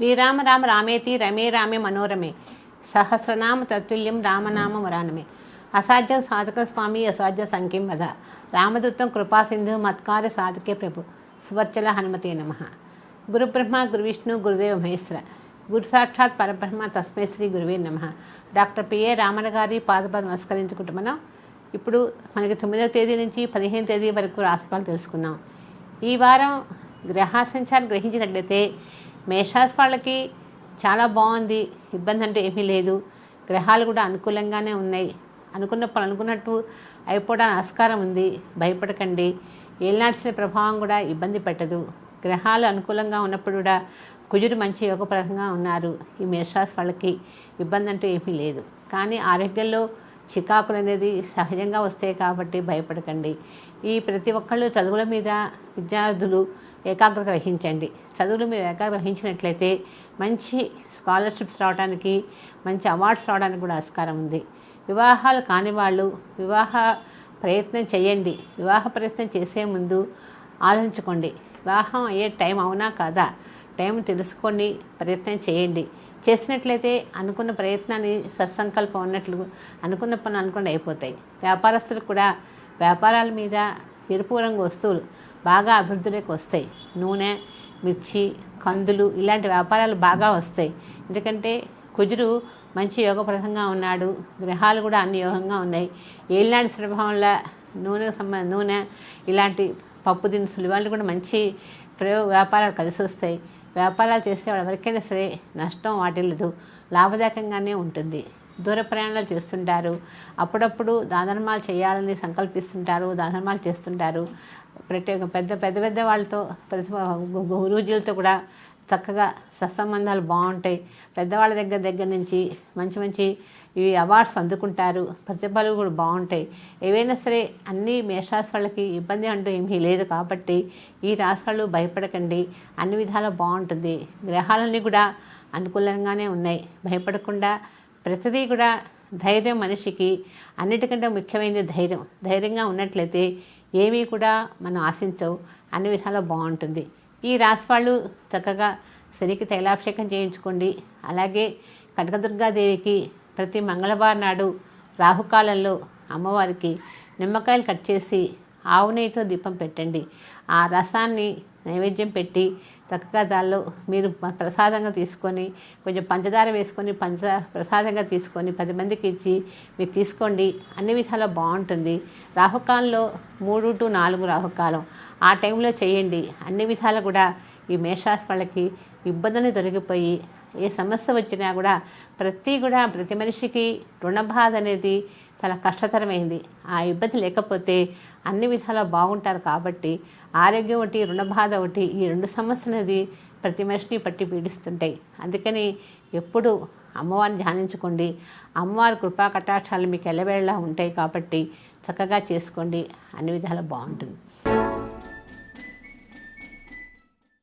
శ్రీరామ రామ రామేతి రమే రామే మనోరమే. సహస్రనామ తత్తుల్యం రామనామ వరానమే అసాధ్యం సాధక స్వామి అసాధ్య సంఖ్యం వద రామదూతం కృపాసింధు మత్కార సాధకే ప్రభు. సువర్చల హనుమతే నమ. గురుబ్రహ్మ గురువిష్ణు గురుదేవ మహేశ్వర. గురు సాక్షాత్ పరబ్రహ్మ తస్మై శ్రీ గురువే నమ. డాక్టర్ పిఏ రామణ గారి పాదపద నమస్కరించుకుంటున్నాం ఇప్పుడు మనకి తొమ్మిదవ తేదీ నుంచి పదిహేను తేదీ వరకు రాశిఫలాలు తెలుసుకుందాం. ఈ వారం గ్రహ సంచారం గ్రహించినట్లయితే మేషాస్ వాళ్ళకి చాలా బాగుంది. ఇబ్బంది అంటే ఏమీ లేదు. గ్రహాలు కూడా అనుకూలంగానే ఉన్నాయి. అనుకున్న పని అనుకున్నట్టు అయిపోవడానికి ఆస్కారం ఉంది. భయపడకండి. ఏలినాడ్సిన ప్రభావం కూడా ఇబ్బంది పెట్టదు. గ్రహాలు అనుకూలంగా ఉన్నప్పుడు కూడా కుజుడు మంచి యోగపరంగా ఉన్నారు. ఈ మేషరాశి వాళ్ళకి ఇబ్బంది అంటూ ఏమీ లేదు. కానీ ఆరోగ్యంలో చికాకులు అనేది సహజంగా వస్తాయి కాబట్టి భయపడకండి. ఈ ప్రతి ఒక్కళ్ళు చదువుల మీద విద్యార్థులు ఏకాగ్రత వహించండి. చదువులు మీరు ఏకాగ్రత వహించినట్లయితే మంచి స్కాలర్షిప్స్ రావడానికి మంచి అవార్డ్స్ రావడానికి కూడా ఆస్కారం ఉంది. వివాహాలు కాని వాళ్ళు వివాహ ప్రయత్నం చేయండి. వివాహ ప్రయత్నం చేసే ముందు ఆలోచించుకోండి. వివాహం అయ్యే టైం అవునా కాదా? టైం తెలుసుకొని ప్రయత్నం చేయండి. చేసినట్లయితే అనుకున్న ప్రయత్నాన్ని సత్సంకల్పం ఉన్నట్లు అనుకున్న పని అనుకుండా అయిపోతాయి. వ్యాపారస్తులు కూడా వ్యాపారాల మీద ఎరుపు రంగు వస్తువులు బాగా అభివృద్ధిలోకి వస్తాయి. నూనె మిర్చి కందులు ఇలాంటి వ్యాపారాలు బాగా వస్తాయి. ఎందుకంటే కుజుడు మంచి యోగప్రదంగా ఉన్నాడు. గ్రహాలు కూడా అన్ని యోగంగా ఉన్నాయి. ఏలినాడు సులభంలో నూనె సంబంధ నూనె ఇలాంటి పప్పు దినుసులు ఇవన్నీ కూడా మంచి ప్రయోగ వ్యాపారాలు కలిసి వస్తాయి. వ్యాపారాలు చేసే వాళ్ళు ఎవరికైనా సరే నష్టం వాటిల్లదు. లాభదాయకంగానే ఉంటుంది. దూర ప్రయాణాలు చేస్తుంటారు. అప్పుడప్పుడు దానధర్మాలు చేయాలని సంకల్పిస్తుంటారు దానధర్మాలు చేస్తుంటారు. ప్రత్యేక పెద్ద పెద్ద పెద్ద వాళ్ళతో ప్రతి గురూజీలతో కూడా చక్కగా సత్సంబంధాలు బాగుంటాయి. పెద్దవాళ్ళ దగ్గర దగ్గర నుంచి మంచి మంచి ఈ అవార్డ్స్ అందుకుంటారు. ప్రతిభలు కూడా బాగుంటాయి. ఏవైనా సరే అన్ని మేషరాశి వాళ్ళకి ఇబ్బంది అంటూ ఏమీ లేదు కాబట్టి ఈ రాష్ట్రాలు భయపడకండి. అన్ని విధాలు బాగుంటుంది. గ్రహాలన్నీ కూడా అనుకూలంగానే ఉన్నాయి. భయపడకుండా ప్రతిదీ కూడా ధైర్యం మనిషికి అన్నిటికంటే ముఖ్యమైనది ధైర్యం. ధైర్యంగా ఉన్నట్లయితే ఏమీ కూడా మనం ఆశించవు. అన్ని విధాలు బాగుంటుంది. ఈ రాశి వాళ్ళు చక్కగా శనికి తైలాభిషేకం చేయించుకోండి. అలాగే కనకదుర్గాదేవికి ప్రతి మంగళవారం నాడు రాహుకాలంలో అమ్మవారికి నిమ్మకాయలు కట్ చేసి ఆవు నెయ్యితో దీపం పెట్టండి. ఆ రసాన్ని నైవేద్యం పెట్టి చక్కగా మీరు ప్రసాదంగా తీసుకొని కొంచెం పంచదార వేసుకొని పంచ ప్రసాదంగా తీసుకొని పది మందికి ఇచ్చి మీరు తీసుకోండి. అన్ని విధాలా బాగుంటుంది. రాహుకాలంలో మూడు టు నాలుగు రాహుకాలం. ఆ టైంలో చేయండి. అన్ని విధాలు కూడా ఈ మేషాస్ వాళ్ళకి ఇబ్బందులు తొలగిపోయి ఏ సమస్య వచ్చినా కూడా ప్రతి కూడా ప్రతి మనిషికి రుణబాధ అనేది చాలా కష్టతరమైంది. ఆ ఇబ్బంది లేకపోతే అన్ని విధాలా బాగుంటారు కాబట్టి ఆరోగ్యం ఒకటి రుణబాధ ఒకటి ఈ రెండు సమస్యలు అనేది ప్రతి మనిషిని పట్టి పీడిస్తుంటాయి. అందుకని ఎప్పుడు అమ్మవారిని ధ్యానించుకోండి. అమ్మవారి కృపా కటాక్షాలు మీకు ఎల్లవేళలా ఉంటాయి కాబట్టి చక్కగా చేసుకోండి. అన్ని విధాలా బాగుంటుంది.